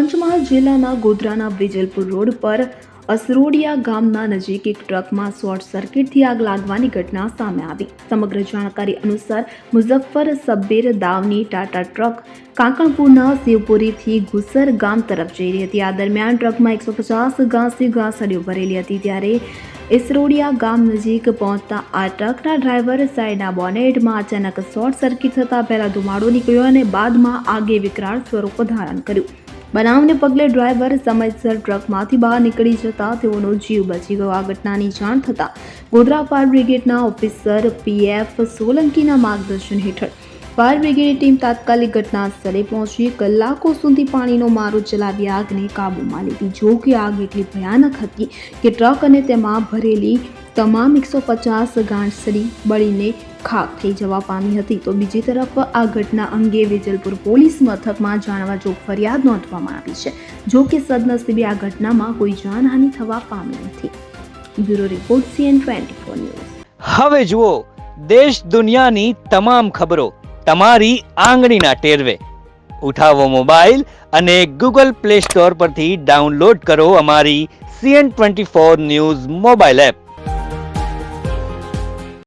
પંચમહાલ જિલ્લાના ગોધરાના વિજલપુર રોડ પર અસરોડિયા ગામના નજીક એક ટ્રકમાં શોર્ટ સર્કિટથી આગ લાગવાની ઘટના સામે આવી. સમગ્ર જાણકારી અનુસાર મુઝફ્ફર સબ્બીર દાવની ટાટા ટ્રક કાંકણપુરના શિવપુરીથી ગુસર ગામ તરફ જઈ રહી હતી. આ દરમિયાન ટ્રકમાં એકસો પચાસ ઘાસી ઘાસડીઓ ભરેલી હતી. ત્યારે ઇસરોડિયા ગામ નજીક પહોંચતા આ ટ્રકના ડ્રાઈવર સાઈડના બોનેટમાં અચાનક શોર્ટ સર્કિટ થતાં પહેલાં ધુમાડો નીકળ્યો અને બાદમાં આગે વિકરાળ સ્વરૂપ ધારણ કર્યું. બનાવને પગલે ડ્રાઈવર સમયસર ટ્રકમાંથી બહાર નીકળી જતા તેઓનો જીવ બચી ગયો. આ ઘટનાની જાણ થતાં ગોધરા ફાયર બ્રિગેડના ઓફિસર પીએફ સોલંકીના માર્ગદર્શન હેઠળ ફાયર બ્રિગેડની ટીમ તાત્કાલિક ઘટના સ્થળે પહોંચી કલાકો સુધી પાણીનો મારો ચલાવી આગને કાબૂમાં લીધી. જો કે આગ એટલી ભયાનક હતી કે ટ્રક અને તેમાં ભરેલી તમામ એકસો પચાસ ગાંઠસડી બળીને ખાક થઈ જવા પામી હતી. તો બીજી તરફ આ ઘટના અંગે વેજલપુર પોલીસ મથકમાં જાણવા જોગ ફરિયાદ નોંધવામાં આવી છે. જો કે સદનસીબે આ ઘટનામાં કોઈ જાનહાનિ થવા પામી નથી. Bureau report CN twenty four news. હવે જુઓ, દેશ દુનિયાની તમામ ખબરો તમારી આંગળીના ટેરવે. ઉઠાવો મોબાઈલ અને ગૂગલ પ્લે સ્ટોર પરથી ડાઉનલોડ કરો અમારી CN twenty four news mobile app.